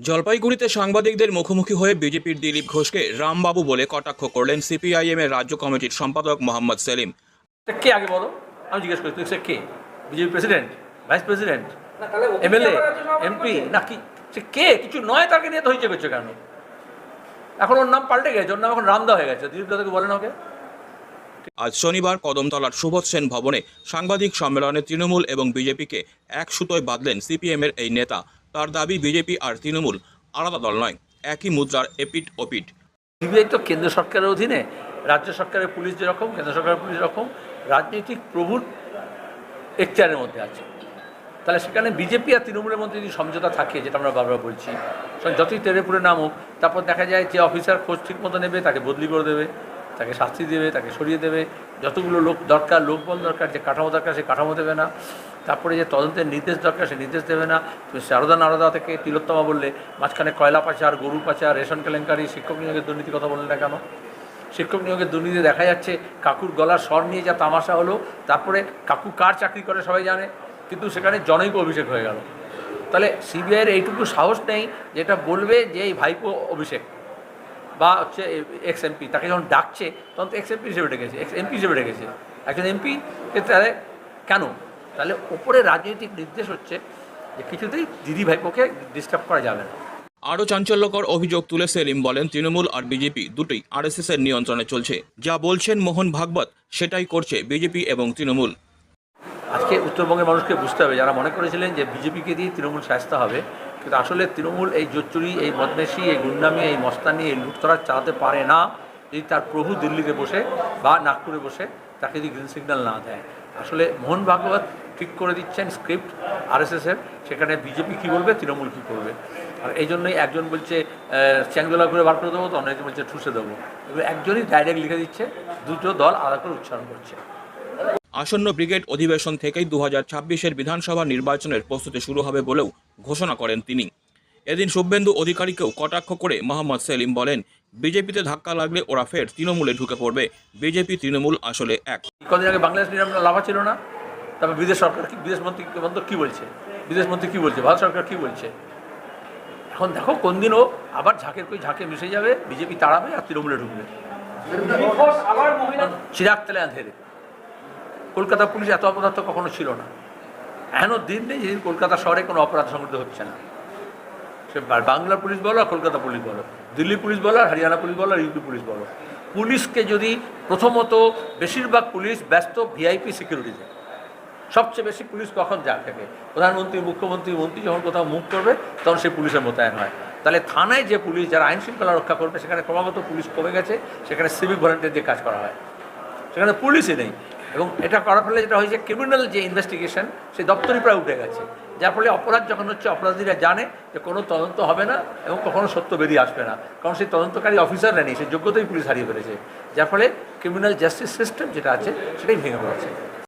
জলপাইগুড়িতে সাংবাদিকদের মুখোমুখি হয়ে বিজেপির দিলীপ ঘোষকে রামবাবু বলে কটাক্ষ করলেন সিপিআইএম এর রাজ্য কমিটির সম্পাদক মোহাম্মদ সেলিম। কে আগে বলো? আমি জিজ্ঞেস করি তুই সে কে? BJP president? Vice president? MLA? MP? না কি? সে কে? কিছু নয় তাকে নিয়ে তো হয়েছে করছে কেন? এখন ওর নাম পাল্টে গেছে ওর নাম এখন রামদা হয়ে গেছে। দিলীপ দাদাকে বলেন ওকে। আজ শনিবার কদমতলার সুবোধ সেন ভবনে সাংবাদিক সম্মেলনে তৃণমূল এবং বিজেপিকে এক সুতোয় বাঁধলেন সিপিএম এর এই নেতা। তার দাবি বিজেপি আর তৃণমূল আলাদা দল নয়, একই মুদ্রার এপিট ওপিট সিবিআই তো কেন্দ্র সরকারের অধীনে, রাজ্য সরকারের পুলিশ যেরকম, কেন্দ্র সরকারের পুলিশ যেরকম, রাজনৈতিক প্রভুর এখতিয়ারের মধ্যে আছে। তাহলে সেখানে বিজেপি আর তৃণমূলের মধ্যে যদি সমঝোতা থাকে, যেটা আমরা বারবার বলছি, যতই তেরেপুরে নামুক, তারপর দেখা যায় যে অফিসার খোঁজ ঠিক মতো নেবে, তাকে বদলি করে দেবে। তাকে শাস্তি দেবে, তাকে সরিয়ে দেবে। যতগুলো লোক দরকার, লোকবল দরকার, যে কাঠামো দরকার সে কাঠামো দেবে না। তারপরে যে তদন্তের নির্দেশ দরকার সে নির্দেশ দেবে না। তুমি সারদা নারদা থেকে তিলোত্তমা বললে, মাঝখানে কয়লা পাচার, গরু পাচার, রেশন কেলেঙ্কারি, শিক্ষক নিয়োগের দুর্নীতি কথা বললেন না কেন? শিক্ষক নিয়োগের দুর্নীতি দেখা যাচ্ছে, কাকুর গলার স্বর নিয়ে যা তামাশা হলো, তারপরে কাকু কার চাকরি করে সবাই জানে, কিন্তু সেখানে জনৈক অভিষেক হয়ে গেল। তাহলে সিবিআইয়ের এইটুকু সাহস নেই, যেটা বলবে যে এই ভাইপো অভিষেক। বা হচ্ছে এক্স এমপি তাকে যখন ডাকছে, তখন তো এক্স এমপি হিসেবে ডেকেছে, এক্স এমপি হিসেবে ডেকেছে। একজন এমপি তাহলে কেন? তাহলে ওপরে রাজনৈতিক নির্দেশ হচ্ছে যে কিছুতেই দিদি ভাইপোকে ডিস্টার্ব করা যাবে না। আরও চাঞ্চল্যকর অভিযোগ তুলে সেলিম বলেন, তৃণমূল আর বিজেপি দুটোই আরএসএস এর নিয়ন্ত্রণে চলছে। যা বলছেন মোহন ভাগবত, সেটাই করছে বিজেপি এবং তৃণমূল। আজকে উত্তরবঙ্গের মানুষকে বুঝতে হবে। যারা মনে করেছিলেন যে বিজেপিকে দিয়ে তৃণমূল শাস্ত হবে, কিন্তু আসলে তৃণমূল এই জোচ্চুরি, এই বদমেশি, এই গুন্ডামি, এই মস্তানি, এই লুটতরাজ চালাতে পারে না যদি তার প্রভু দিল্লিতে বসে বা নাগপুরে বসে তাকে যদি গ্রিন সিগন্যাল না দেয়। আসলে মোহন ভাগবত ঠিক করে দিচ্ছেন স্ক্রিপ্ট আরএসএসের সেখানে বিজেপি কী বলবে, তৃণমূল কী করবে? আর এই জন্যই একজন বলছে চ্যাংদোলা করে বার করে দেবো তো অনেকে বলছে, ঠুসে দেবো। একজনই ডাইরেক্ট লিখে দিচ্ছে, দুটো দল আলাদা করে উচ্চারণ করছে। আসন্ন ব্রিগেড অধিবেশন থেকেই দু হাজার ছাব্বিশের বিধানসভা নির্বাচনের প্রস্তুতি শুরু হবে বলেও ঘোষণা করেন তিনি। এদিন শুভেন্দু অধিকারীকেও কটাক্ষ করে মোহাম্মদ সেলিম বলেন বিজেপিতে ধাক্কা লাগলে ওরা ফের তৃণমূলে ঢুকে পড়বে। বিজেপি তৃণমূল আসলে এক। কদিন আগে বাংলাদেশ নিরাম লাভা ছিল না? তারপর বিদেশ সরকার কি বিদেশ মন্ত্রী মন্ত্রী কী বলছে? বিদেশ মন্ত্রী কী বলছে? ভারত সরকার কী বলছে? এখন দেখো কোন দিনও আবার ঝাঁকের কই ঝাঁকে মিশে যাবে বিজেপি তাড়াবে আর তৃণমূলে ঢুকবে। চিরাগ তেলে আঁধেরে কলকাতা পুলিশ এত অপরাধ তো কখনো ছিল না। এখনও দিন নেই যেদিন কলকাতা শহরে কোনো অপরাধ সংঘটিত হচ্ছে না। সে বাংলা পুলিশ বলো আর কলকাতা পুলিশ বলো, দিল্লি পুলিশ বলো আর হরিয়ানা পুলিশ বলো আর ইউপি পুলিশ বলো। পুলিশকে যদি প্রথমত বেশিরভাগ পুলিশ ব্যস্ত ভিআইপি সিকিউরিটিতে সবচেয়ে বেশি পুলিশ কখন যা থাকে? প্রধানমন্ত্রী, মুখ্যমন্ত্রী, মন্ত্রী যখন কোথাও মুখ করবে, তখন সে পুলিশের মোতায়েন হয়। তাহলে থানায় যে পুলিশ, যারা আইন শৃঙ্খলা রক্ষা করবে, সেখানে ক্রমাগত পুলিশ কমে গেছে, সেখানে সিভিক ভলেন্টিয়ার দিয়ে কাজ করা হয়। সেখানে পুলিশই নেই। এবং এটা করার ফলে যেটা হয়েছে ক্রিমিনাল যে ইনভেস্টিগেশন সেই দপ্তরই প্রায় উঠে গেছে। যার ফলে অপরাধ যখন হচ্ছে, অপরাধীরা জানে যে কোনো তদন্ত হবে না এবং কখনো সত্য বেরিয়ে আসবে না। কারণ সেই তদন্তকারী অফিসাররা নেই, সেই যোগ্যতাই পুলিশ হারিয়ে ফেলেছে। যার ফলে ক্রিমিনাল জাস্টিস সিস্টেম যেটা আছে, সেটাই ভেঙে পড়েছে।